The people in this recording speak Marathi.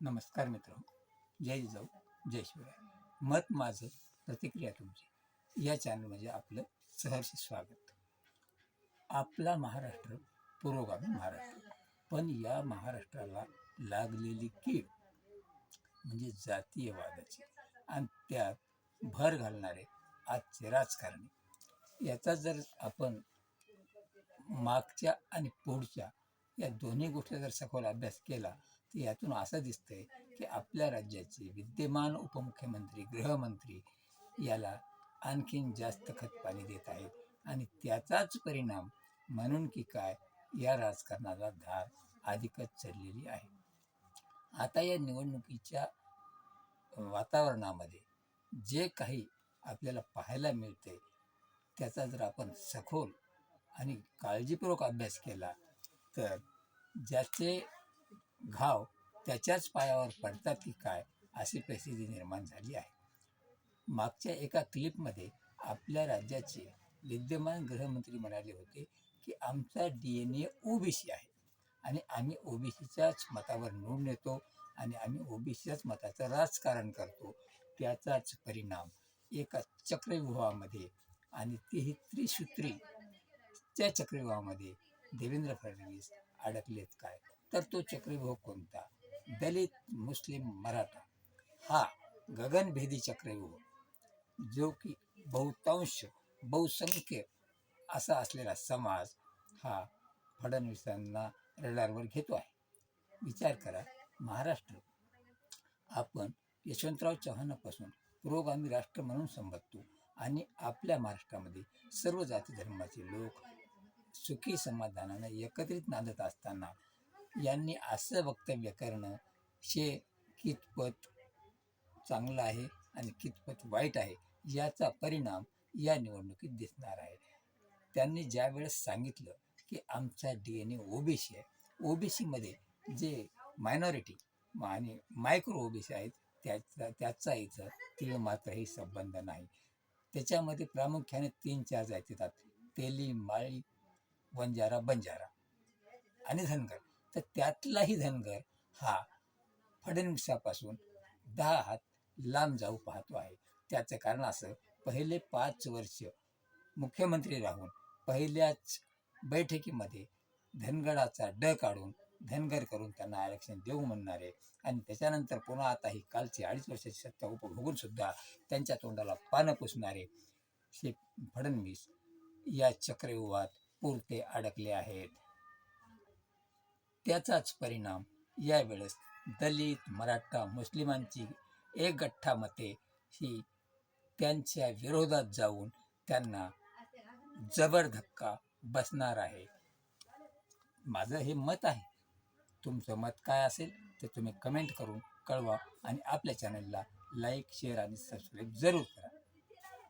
नमस्कार मित्र जय जाऊ जय शिवराय. मत माझं प्रतिक्रिया तुमची. या चॅनलमध्ये आपलं सहर्ष स्वागत. आपला महाराष्ट्र पुरोगामी महाराष्ट्र. पण या महाराष्ट्राला लागलेली कीड म्हणजे जातीयवादाची आणि त्यात भर घालणारे आजचे राजकारणी. याचा जर आपण मागच्या आणि पुढच्या या दोन्ही गोष्टी जर सखोल अभ्यास केला तर यातून असं दिसतंय की आपल्या राज्याचे विद्यमान उपमुख्यमंत्री गृहमंत्री याला आणखीन जास्त खतपाणी देत आहेत. आणि त्याचाच परिणाम म्हणून की काय या राजकारणाला धार अधिकच चढलेली आहे. आता या निवडणुकीच्या वातावरणामध्ये जे काही आपल्याला पाहायला मिळते त्याचा जर आपण सखोल आणि काळजीपूर्वक अभ्यास केला तर ज्याचे घाव त्याच्याच पायावर पडतात की काय अशी परिस्थिती निर्माण झाली आहे. मागच्या एका क्लिपमध्ये आपल्या राज्याचे विद्यमान गृहमंत्री म्हणाले होते की आमचा डी एन ए ओबीसी आहे आणि आम्ही ओबीसीच्याच मतावर निवडून येतो आणि आम्ही ओबीसीच्याच मताचं राजकारण करतो. त्याचाच परिणाम एका चक्रविवाहामध्ये आणि तेही त्रिसूत्री त्या चक्रविवाहामध्ये देवेंद्र फडणवीस अडकलेत काय? तर तो चक्रव्यूह कोणता? दलित मुस्लिम मराठा. हा गगनभेदी चक्रव्यूह. जो की बहुतांश बहुसंख्य असा असलेला समाज हा फडणवीसांना रडारवर घेतो आहे. विचार करा महाराष्ट्र. आपण यशवंतराव चव्हाणापासून पुरोगामी राष्ट्र म्हणून संबोधतो आणि आपल्या महाराष्ट्रामध्ये सर्व जाती धर्माचे लोक सुखी समाधानाने एकत्रित नांदत असताना यांनी असं वक्तव्य करणं हे कितपत चांगलं आहे आणि कितपत वाईट आहे याचा परिणाम या निवडणुकीत दिसणार आहे. त्यांनी ज्यावेळेस सांगितलं की आमचा डी एन ए ओबीसी आहे ओबीसीमध्ये जे मायनॉरिटी आणि मायक्रो ओबीसी आहेत त्याचा त्याचा इथं तीळ मात्रही संबंध नाही. त्याच्यामध्ये प्रामुख्याने तीन चार जाती येतात तेली माळी वंजारा बंजारा आणि धनगर. तर त्यातलाही धनगर हा फडणवीसापासून दहा हात लांब जाऊ पाहतो आहे. त्याचं कारण असं पहिले पाच वर्ष मुख्यमंत्री राहून पहिल्याच बैठकीमध्ये धनगडाचा ड काढून धनगर करून त्यांना आरक्षण देऊ म्हणणारे आणि त्याच्यानंतर पुन्हा आता ही कालची अडीच वर्षाची सत्ता उपभोगून सुद्धा त्यांच्या तोंडाला पानं पुसणारे हे फडणवीस या चक्रव्यूहात पुरते अडकले आहेत. त्याचाच परिणाम यावेळेस दलित मराठा मुस्लिमांची एक गठ्ठा मते ही त्यांच्या विरोधात जाऊन त्यांना जबर धक्का बसणार आहे. माझं हे मत आहे. तुमचं मत काय असेल ते तुम्ही कमेंट करून कळवा आणि आपल्या चॅनलला लाईक शेअर आणि सबस्क्राईब जरूर करा.